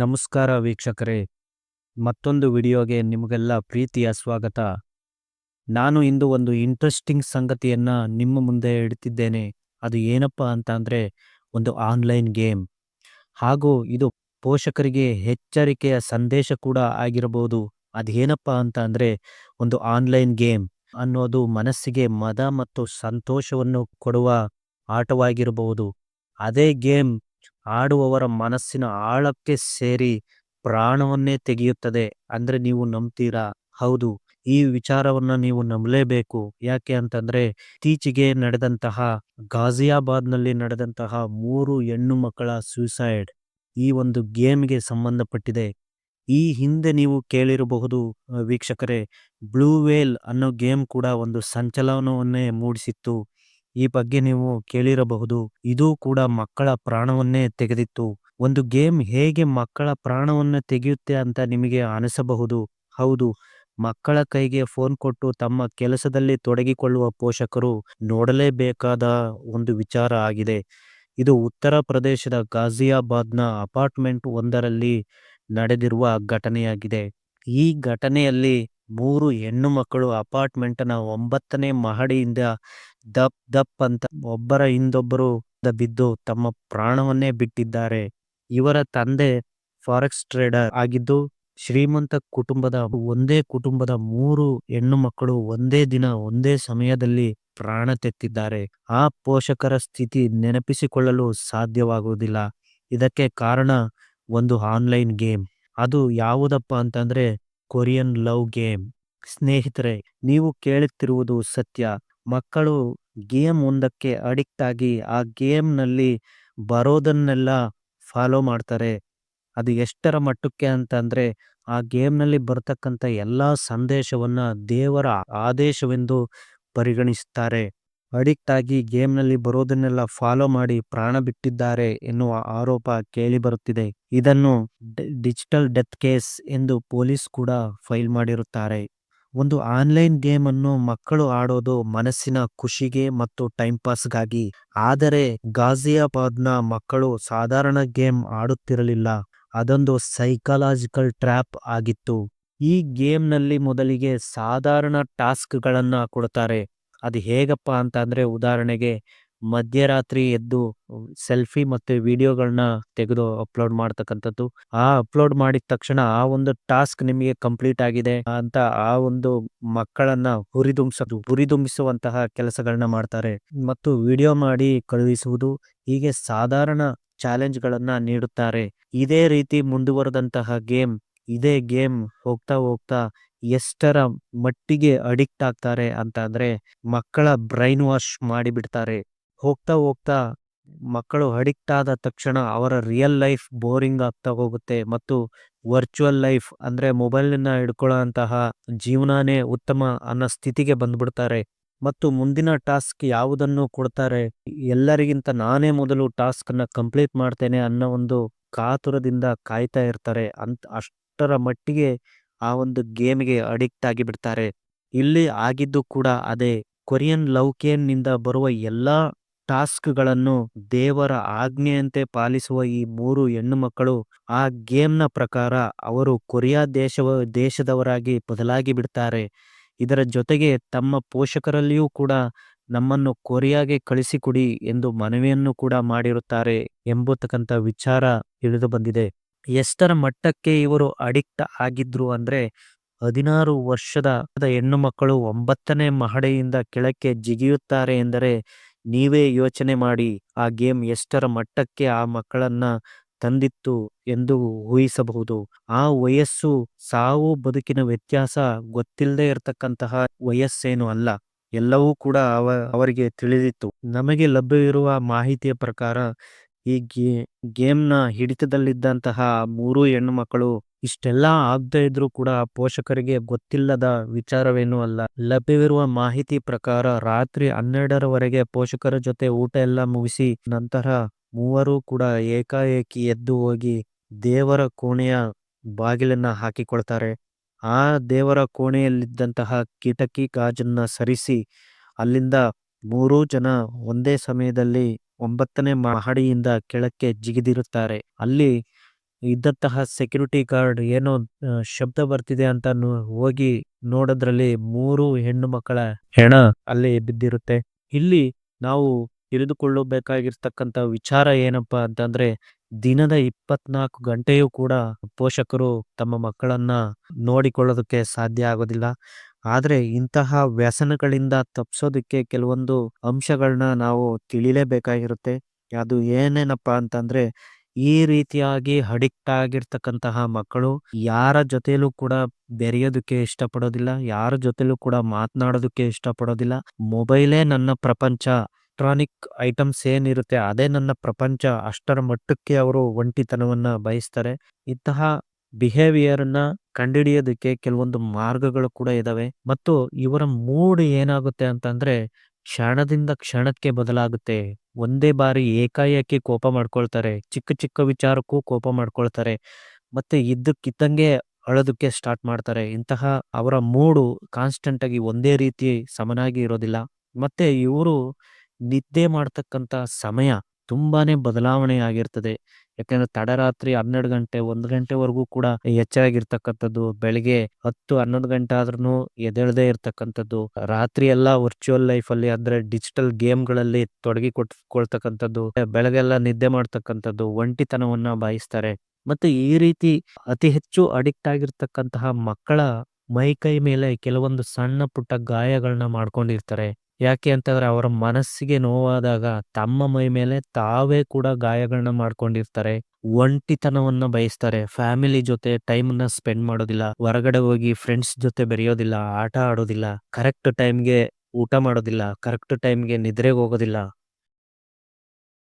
ನಮಸ್ಕಾರ ವೀಕ್ಷಕರೇ. ಮತ್ತೊಂದು ವಿಡಿಯೋಗೆ ನಿಮಗೆಲ್ಲ ಪ್ರೀತಿಯ ಸ್ವಾಗತ. ನಾನು ಇಂದು ಒಂದು ಇಂಟ್ರೆಸ್ಟಿಂಗ್ ಸಂಗತಿಯನ್ನ ನಿಮ್ಮ ಮುಂದೆ ಇಡ್ತಿದ್ದೇನೆ. ಅದು ಏನಪ್ಪ ಅಂತ ಒಂದು ಆನ್ಲೈನ್ ಗೇಮ್ ಹಾಗೂ ಇದು ಪೋಷಕರಿಗೆ ಎಚ್ಚರಿಕೆಯ ಸಂದೇಶ ಕೂಡ ಆಗಿರಬಹುದು. ಅದೇನಪ್ಪ ಅಂತ ಅಂದರೆ ಒಂದು ಆನ್ಲೈನ್ ಗೇಮ್ ಅನ್ನೋದು ಮನಸ್ಸಿಗೆ ಮದ ಮತ್ತು ಸಂತೋಷವನ್ನು ಕೊಡುವ ಆಟವಾಗಿರಬಹುದು. ಅದೇ ಗೇಮ್ ಆಡುವವರ ಮನಸ್ಸಿನ ಆಳಕ್ಕೆ ಸೇರಿ ಪ್ರಾಣವನ್ನೇ ತೆಗೆಯುತ್ತದೆ ಅಂದ್ರೆ ನೀವು ನಂಬ್ತೀರಾ? ಹೌದು, ಈ ವಿಚಾರವನ್ನ ನೀವು ನಂಬಲೇಬೇಕು. ಯಾಕೆ ಅಂತಂದ್ರೆ ಇತ್ತೀಚೆಗೆ ನಡೆದಂತಹ ಗಾಜಿಯಾಬಾದ್ನಲ್ಲಿ ನಡೆದಂತಹ ಮೂರು ಹೆಣ್ಣು ಮಕ್ಕಳ ಸೂಸೈಡ್ ಈ ಒಂದು ಗೇಮ್ಗೆ ಸಂಬಂಧಪಟ್ಟಿದೆ. ಈ ಹಿಂದೆ ನೀವು ಕೇಳಿರಬಹುದು, ವೀಕ್ಷಕರೇ ಬ್ಲೂ ವೇಲ್ ಅನ್ನೋ ಗೇಮ್ ಕೂಡ ಒಂದು ಸಂಚಲನವನ್ನೇ ಮೂಡಿಸಿತ್ತು. ಈ ಬಗ್ಗೆ ನೀವು ಕೇಳಿರಬಹುದು. ಇದು ಕೂಡ ಮಕ್ಕಳ ಪ್ರಾಣವನ್ನೇ ತೆಗೆದಿತ್ತು. ಒಂದು ಗೇಮ್ ಹೇಗೆ ಮಕ್ಕಳ ಪ್ರಾಣವನ್ನು ತೆಗೆಯುತ್ತೆ ಅಂತ ನಿಮಗೆ ಅನಿಸಬಹುದು. ಹೌದು, ಮಕ್ಕಳ ಕೈಗೆ ಫೋನ್ ಕೊಟ್ಟು ತಮ್ಮ ಕೆಲಸದಲ್ಲಿ ತೊಡಗಿಕೊಳ್ಳುವ ಪೋಷಕರು ನೋಡಲೇಬೇಕಾದ ಒಂದು ವಿಚಾರ ಆಗಿದೆ. ಇದು ಉತ್ತರ ಪ್ರದೇಶದ ಗಾಜಿಯಾಬಾದ್ನ ಅಪಾರ್ಟ್ಮೆಂಟ್ ಒಂದರಲ್ಲಿ ನಡೆದಿರುವ ಘಟನೆಯಾಗಿದೆ. ಈ ಘಟನೆಯಲ್ಲಿ ಮೂರು ಹೆಣ್ಣು ಮಕ್ಕಳು ಅಪಾರ್ಟ್ಮೆಂಟ್ನ ಒಂಬತ್ತನೇ ಮಹಡಿಯಿಂದ ದಪ್ ದಪ್ ಅಂತ ಒಬ್ಬರ ಹಿಂದೊಬ್ಬರು ಬಿದ್ದು ತಮ್ಮ ಪ್ರಾಣವನ್ನೇ ಬಿಟ್ಟಿದ್ದಾರೆ. ಇವರ ತಂದೆ ಫಾರೆಕ್ಸ್ ಟ್ರೇಡರ್ ಆಗಿದ್ದು, ಶ್ರೀಮಂತ ಕುಟುಂಬದ ಒಂದೇ ಕುಟುಂಬದ ಮೂರು ಹೆಣ್ಣು ಮಕ್ಕಳು ಒಂದೇ ದಿನ ಒಂದೇ ಸಮಯದಲ್ಲಿ ಪ್ರಾಣ ತೆತ್ತಿದ್ದಾರೆ. ಆ ಪೋಷಕರ ಸ್ಥಿತಿ ನೆನಪಿಸಿಕೊಳ್ಳಲು ಸಾಧ್ಯವಾಗುವುದಿಲ್ಲ. ಇದಕ್ಕೆ ಕಾರಣ ಒಂದು ಆನ್ಲೈನ್ ಗೇಮ್. ಅದು ಯಾವುದಪ್ಪ ಅಂತಂದ್ರೆ ಕೊರಿಯನ್ ಲವ್ ಗೇಮ್. ಸ್ನೇಹಿತರೆ, ನೀವು ಕೇಳುತ್ತಿರುವುದು ಸತ್ಯ. ಮಕ್ಕಳು ಗೇಮ್ ಒಂದಕ್ಕೆ ಅಡಿಕ್ಟ್ ಆಗಿ ಆ ಗೇಮ್ನಲ್ಲಿ ಬರೋದನ್ನೆಲ್ಲ ಫಾಲೋ ಮಾಡ್ತಾರೆ. ಅದು ಎಷ್ಟರ ಮಟ್ಟಕ್ಕೆ ಅಂತಂದರೆ ಆ ಗೇಮ್ನಲ್ಲಿ ಬರ್ತಕ್ಕಂಥ ಎಲ್ಲ ಸಂದೇಶವನ್ನು ದೇವರ ಆದೇಶವೆಂದು ಪರಿಗಣಿಸುತ್ತಾರೆ ಅಡಿಕ್ಟ್ ಆಗಿ ಗೇಮ್ನಲ್ಲಿ ಬರೋದನ್ನೆಲ್ಲ ಫಾಲೋ ಮಾಡಿ ಪ್ರಾಣ ಬಿಟ್ಟಿದ್ದಾರೆ ಎನ್ನುವ ಆರೋಪ ಕೇಳಿ ಬರುತ್ತಿದೆ. ಇದನ್ನು ಡಿಜಿಟಲ್ ಡೆತ್ ಕೇಸ್ ಎಂದು ಪೊಲೀಸ್ ಕೂಡ ಫೈಲ್ ಮಾಡಿರುತ್ತಾರೆ. ಒಂದು ಆನ್ಲೈನ್ ಗೇಮ್ ಅನ್ನು ಮಕ್ಕಳು ಆಡೋದು ಮನಸ್ಸಿನ ಖುಷಿಗೆ ಮತ್ತು ಟೈಮ್ ಪಾಸ್ಗಾಗಿ. ಆದರೆ ಗಾಜಿಯಾಬಾದ್ನ ಮಕ್ಕಳು ಸಾಧಾರಣ ಗೇಮ್ ಆಡುತ್ತಿರಲಿಲ್ಲ. ಅದೊಂದು ಸೈಕಲಾಜಿಕಲ್ ಟ್ರ್ಯಾಪ್ ಆಗಿತ್ತು. ಈ ಗೇಮ್ನಲ್ಲಿ ಮೊದಲಿಗೆ ಸಾಧಾರಣ ಟಾಸ್ಕ್ಗಳನ್ನ ಕೊಡ್ತಾರೆ. ಅದು ಹೇಗಪ್ಪ ಅಂತ ಉದಾಹರಣೆಗೆ ಮಧ್ಯರಾತ್ರಿ ಎದ್ದು ಸೆಲ್ಫಿ ಮತ್ತೆ ವಿಡಿಯೋಗಳನ್ನ ತೆಗೆದು ಅಪ್ಲೋಡ್ ಮಾಡ್ತಕ್ಕಂಥದ್ದು. ಆ ಅಪ್ಲೋಡ್ ಮಾಡಿದ ತಕ್ಷಣ ಆ ಒಂದು ಟಾಸ್ಕ್ ನಿಮಗೆ ಕಂಪ್ಲೀಟ್ ಆಗಿದೆ ಅಂತ ಆ ಒಂದು ಮಕ್ಕಳನ್ನ ಹುರಿದುಂಬಿಸೋದು, ಹುರಿದುಂಬಿಸುವಂತಹ ಕೆಲಸಗಳನ್ನ ಮಾಡ್ತಾರೆ. ಮತ್ತು ವಿಡಿಯೋ ಮಾಡಿ ಕಳುಹಿಸುವುದು ಹೀಗೆ ಸಾಧಾರಣ ಚಾಲೆಂಜ್ಗಳನ್ನ ನೀಡುತ್ತಾರೆ. ಇದೇ ರೀತಿ ಮುಂದುವರೆದಂತಹ ಗೇಮ್, ಇದೇ ಗೇಮ್ ಹೋಗ್ತಾ ಹೋಗ್ತಾ ಎಷ್ಟರ ಮಟ್ಟಿಗೆ ಅಡಿಕ್ಟ್ ಆಗ್ತಾರೆ ಅಂತ ಅಂದ್ರೆ ಮಕ್ಕಳ ಬ್ರೈನ್ ವಾಶ್ ಮಾಡಿಬಿಡ್ತಾರೆ. ಹೋಗ್ತಾ ಹೋಗ್ತಾ ಮಕ್ಕಳು ಅಡಿಕ್ಟ್ ಆದ ತಕ್ಷಣ ಅವರ ರಿಯಲ್ ಲೈಫ್ ಬೋರಿಂಗ್ ಆಗ್ತಾ ಹೋಗುತ್ತೆ ಮತ್ತು ವರ್ಚುವಲ್ ಲೈಫ್ ಅಂದ್ರೆ ಮೊಬೈಲ್ನ ಹಿಡ್ಕೊಳ್ಳೋಂತಹ ಜೀವನಾನೇ ಉತ್ತಮ ಅನ್ನೋ ಸ್ಥಿತಿಗೆ ಬಂದ್ಬಿಡ್ತಾರೆ. ಮತ್ತು ಮುಂದಿನ ಟಾಸ್ಕ್ ಯಾವುದನ್ನು ಕೊಡ್ತಾರೆ? ಎಲ್ಲರಿಗಿಂತ ನಾನೇ ಮೊದಲು ಟಾಸ್ಕ್ ಅನ್ನ ಕಂಪ್ಲೀಟ್ ಮಾಡ್ತೇನೆ ಅನ್ನೋ ಒಂದು ಕಾತುರದಿಂದ ಕಾಯ್ತಾ ಇರ್ತಾರೆ. ಅಂತ ಅಷ್ಟರ ಮಟ್ಟಿಗೆ ಆ ಒಂದು ಗೇಮ್ಗೆ ಅಡಿಕ್ಟ್ ಆಗಿಬಿಡ್ತಾರೆ ಇಲ್ಲಿ ಆಗಿದ್ದು ಕೂಡ ಅದೇ. ಕೊರಿಯನ್ ಲವ್ನಿಂದ ಬರುವ ಎಲ್ಲಾ ಟಾಸ್ಕ್ಗಳನ್ನು ದೇವರ ಆಜ್ಞೆಯಂತೆ ಪಾಲಿಸುವ ಈ ಮೂರು ಹೆಣ್ಣು ಮಕ್ಕಳು, ಆ ಗೇಮ್ನ ಪ್ರಕಾರ ಅವರು ಕೊರಿಯಾ ದೇಶವ, ದೇಶದವರಾಗಿ ಬದಲಾಗಿ ಬಿಡ್ತಾರೆ. ಇದರ ಜೊತೆಗೆ ತಮ್ಮ ಪೋಷಕರಲ್ಲಿಯೂ ಕೂಡ ನಮ್ಮನ್ನು ಕೊರಿಯಾಗೆ ಕಳಿಸಿಕೊಡಿ ಎಂದು ಮನವಿಯನ್ನು ಕೂಡ ಮಾಡಿರುತ್ತಾರೆ ಎಂಬತಕ್ಕಂಥ ವಿಚಾರ ತಿಳಿದು ಬಂದಿದೆ. ಎಷ್ಟರ ಮಟ್ಟಕ್ಕೆ ಇವರು ಅಡಿಕ್ಟ್ ಆಗಿದ್ರು ಅಂದ್ರೆ ಹದಿನಾರು ವರ್ಷದ ಹೆಣ್ಣು ಮಕ್ಕಳು ಒಂಬತ್ತನೇ ಮಹಡಿಯಿಂದ ಕೆಳಕ್ಕೆ ಜಿಗಿಯುತ್ತಾರೆ ಎಂದರೆ ನೀವೇ ಯೋಚನೆ ಮಾಡಿ ಆ ಗೇಮ್ ಎಷ್ಟರ ಮಟ್ಟಕ್ಕೆ ಆ ಮಕ್ಕಳನ್ನ ತಂದಿತ್ತು ಎಂದು ಊಹಿಸಬಹುದು. ಆ ವಯಸ್ಸು ಸಾವು ಬದುಕಿನ ವ್ಯತ್ಯಾಸ ಗೊತ್ತಿಲ್ಲದೆ ಇರತಕ್ಕಂತಹ ವಯಸ್ಸೇನು ಅಲ್ಲ. ಎಲ್ಲವೂ ಕೂಡ ಅವ, ಅವರಿಗೆ ತಿಳಿದಿತ್ತು. ನಮಗೆ ಲಭ್ಯವಿರುವ ಮಾಹಿತಿಯ ಪ್ರಕಾರ ಈ ಗೇಮ್ನ ಹಿಡಿತದಲ್ಲಿದ್ದಂತಹ ಮೂರು ಹೆಣ್ಣು ಮಕ್ಕಳು ಇಷ್ಟೆಲ್ಲ ಆಗದೆ ಇದ್ರೂ ಕೂಡ ಪೋಷಕರಿಗೆ ಗೊತ್ತಿಲ್ಲದ ವಿಚಾರವೇನೂ ಅಲ್ಲ. ಲಭ್ಯವಿರುವ ಮಾಹಿತಿ ಪ್ರಕಾರ ರಾತ್ರಿ ಹನ್ನೆರಡರವರೆಗೆ ಪೋಷಕರ ಜೊತೆ ಊಟ ಎಲ್ಲ ಮುಗಿಸಿ ನಂತರ ಮೂವರು ಕೂಡ ಏಕಾಏಕಿ ಎದ್ದು ಹೋಗಿ ದೇವರ ಕೋಣೆಯ ಬಾಗಿಲನ್ನ ಹಾಕಿಕೊಳ್ತಾರೆ. ಆ ದೇವರ ಕೋಣೆಯಲ್ಲಿದ್ದಂತಹ ಕಿಟಕಿ ಗಾಜನ್ನ ಸರಿಸಿ ಅಲ್ಲಿಂದ ಮೂರೂ ಜನ ಒಂದೇ ಸಮಯದಲ್ಲಿ ಒಂಬತ್ತನೇ ಮಹಡಿಯಿಂದ ಕೆಳಕ್ಕೆ ಜಿಗಿದಿರುತ್ತಾರೆ. ಅಲ್ಲಿ ಇದ್ದಂತಹ ಸೆಕ್ಯೂರಿಟಿ ಗಾರ್ಡ್ ಏನೋ ಶಬ್ದ ಬರ್ತಿದೆ ಅಂತ ಹೋಗಿ ನೋಡೋದ್ರಲ್ಲಿ ಮೂರು ಹೆಣ್ಣು ಮಕ್ಕಳ ಹೆಣ ಅಲ್ಲಿ ಬಿದ್ದಿರುತ್ತೆ. ಇಲ್ಲಿ ನಾವು ತಿಳಿದುಕೊಳ್ಳಬೇಕಾಗಿರ್ತಕ್ಕಂಥ ವಿಚಾರ ಏನಪ್ಪಾ ಅಂತಂದ್ರೆ, ದಿನದ ಇಪ್ಪತ್ನಾಲ್ಕು ಗಂಟೆಯೂ ಕೂಡ ಪೋಷಕರು ತಮ್ಮ ಮಕ್ಕಳನ್ನ ನೋಡಿಕೊಳ್ಳೋದಕ್ಕೆ ಸಾಧ್ಯ ಆಗೋದಿಲ್ಲ. ಆದ್ರೆ ಇಂತಹ ವ್ಯಸನಗಳಿಂದ ತಪ್ಸೋದಕ್ಕೆ ಕೆಲವೊಂದು ಅಂಶಗಳನ್ನ ನಾವು ತಿಳಿಲೇಬೇಕಾಗಿರುತ್ತೆ. ಅದು ಏನೇನಪ್ಪ ಅಂತಂದ್ರೆ ಈ ರೀತಿಯಾಗಿ ಅಡಿಕ್ಟ್ ಆಗಿರ್ತಕ್ಕಂತಹ ಮಕ್ಕಳು ಯಾರ ಜೊತೆಲೂ ಕೂಡ ಬೆರೆಯೋದಕ್ಕೆ ಇಷ್ಟಪಡೋದಿಲ್ಲ, ಯಾರ ಜೊತೆಲೂ ಕೂಡ ಮಾತನಾಡೋದಕ್ಕೆ ಇಷ್ಟಪಡೋದಿಲ್ಲ. ಮೊಬೈಲೇ ನನ್ನ ಪ್ರಪಂಚ, ಎಲೆಕ್ಟ್ರಾನಿಕ್ ಐಟಮ್ಸ್ ಏನಿರುತ್ತೆ ಅದೇ ನನ್ನ ಪ್ರಪಂಚ, ಅಷ್ಟರ ಮಟ್ಟಕ್ಕೆ ಅವರು ಒಂಟಿತನವನ್ನ ಬಯಸ್ತಾರೆ. ಇಂತಹ ಬಿಹೇವಿಯರ್ ಕಂಡಿಡಿಯೋದಕ್ಕೆ ಕಂಡುಹಿಡಿಯೋದಕ್ಕೆ ಕೆಲವೊಂದು ಮಾರ್ಗಗಳು ಕೂಡ ಇದಾವೆ. ಮತ್ತು ಇವರ ಮೂಡ್ ಏನಾಗುತ್ತೆ ಅಂತಂದ್ರೆ ಕ್ಷಣದಿಂದ ಕ್ಷಣಕ್ಕೆ ಬದಲಾಗುತ್ತೆ. ಒಂದೇ ಬಾರಿ ಏಕಾಏಕಿ ಕೋಪ ಮಾಡ್ಕೊಳ್ತಾರೆ. ಚಿಕ್ಕ ಚಿಕ್ಕ ವಿಚಾರಕ್ಕೂ ಕೋಪ ಮಾಡ್ಕೊಳ್ತಾರೆ. ಮತ್ತೆ ಇದ್ದಕ್ಕಿದ್ದಂಗೆ ಅಳೋದಕ್ಕೆ ಸ್ಟಾರ್ಟ್ ಮಾಡ್ತಾರೆ. ಇಂತಹ ಅವರ ಮೂಡು ಕಾನ್ಸ್ಟೆಂಟ್ ಆಗಿ ಒಂದೇ ರೀತಿ ಸಮನಾಗಿ ಇರೋದಿಲ್ಲ. ಮತ್ತೆ ಇವರು ನಿದ್ದೆ ಮಾಡ್ತಕ್ಕಂಥ ಸಮಯ ತುಂಬಾನೇ ಬದಲಾವಣೆ ಆಗಿರ್ತದೆ. ಯಾಕಂದ್ರೆ ತಡರಾತ್ರಿ ಹನ್ನೆರಡು ಗಂಟೆ, ಒಂದು ಗಂಟೆವರೆಗೂ ಕೂಡ ಹೆಚ್ಚಾಗಿರ್ತಕ್ಕಂಥದ್ದು, ಬೆಳಿಗ್ಗೆ ಹತ್ತು, ಹನ್ನೊಂದು ಗಂಟೆ ಆದ್ರೂ ಎದ್ದೇಳದೇ ಇರ್ತಕ್ಕಂಥದ್ದು, ರಾತ್ರಿ ಎಲ್ಲ ವರ್ಚುವಲ್ ಲೈಫ್ ಅಲ್ಲಿ ಅಂದ್ರೆ ಡಿಜಿಟಲ್ ಗೇಮ್ಗಳಲ್ಲಿ ತೊಡಗಿ ಕೊಟ್ಕೊಳ್ತಕ್ಕಂಥದ್ದು ಬೆಳಗ್ಗೆಲ್ಲ ನಿದ್ದೆ ಮಾಡ್ತಕ್ಕಂಥದ್ದು, ಒಂಟಿತನವನ್ನ ಬಾಯಿಸ್ತಾರೆ. ಮತ್ತೆ ಈ ರೀತಿ ಅತಿ ಹೆಚ್ಚು ಅಡಿಕ್ಟ್ ಆಗಿರ್ತಕ್ಕಂತಹ ಮಕ್ಕಳ ಮೈ ಕೈ ಮೇಲೆ ಕೆಲವೊಂದು ಸಣ್ಣ ಪುಟ್ಟ ಗಾಯಗಳನ್ನ ಮಾಡ್ಕೊಂಡಿರ್ತಾರೆ. ಯಾಕೆ ಅಂತಂದ್ರೆ ಅವರ ಮನಸ್ಸಿಗೆ ನೋವಾದಾಗ ತಮ್ಮ ಮೈ ಮೇಲೆ ತಾವೇ ಕೂಡ ಗಾಯಗಳನ್ನ ಮಾಡ್ಕೊಂಡಿರ್ತಾರೆ, ಒಂಟಿತನವನ್ನ ಬಯಸ್ತಾರೆ. ಫ್ಯಾಮಿಲಿ ಜೊತೆ ಟೈಮ್ನ ಸ್ಪೆಂಡ್ ಮಾಡೋದಿಲ್ಲ, ಹೊರಗಡೆ ಹೋಗಿ ಫ್ರೆಂಡ್ಸ್ ಜೊತೆ ಬೆರೆಯೋದಿಲ್ಲ, ಆಟ ಆಡೋದಿಲ್ಲ, ಕರೆಕ್ಟ್ ಟೈಮ್ಗೆ ಊಟ ಮಾಡೋದಿಲ್ಲ, ಕರೆಕ್ಟ್ ಟೈಮ್ಗೆ ನಿದ್ರೆಗೆ ಹೋಗೋದಿಲ್ಲ.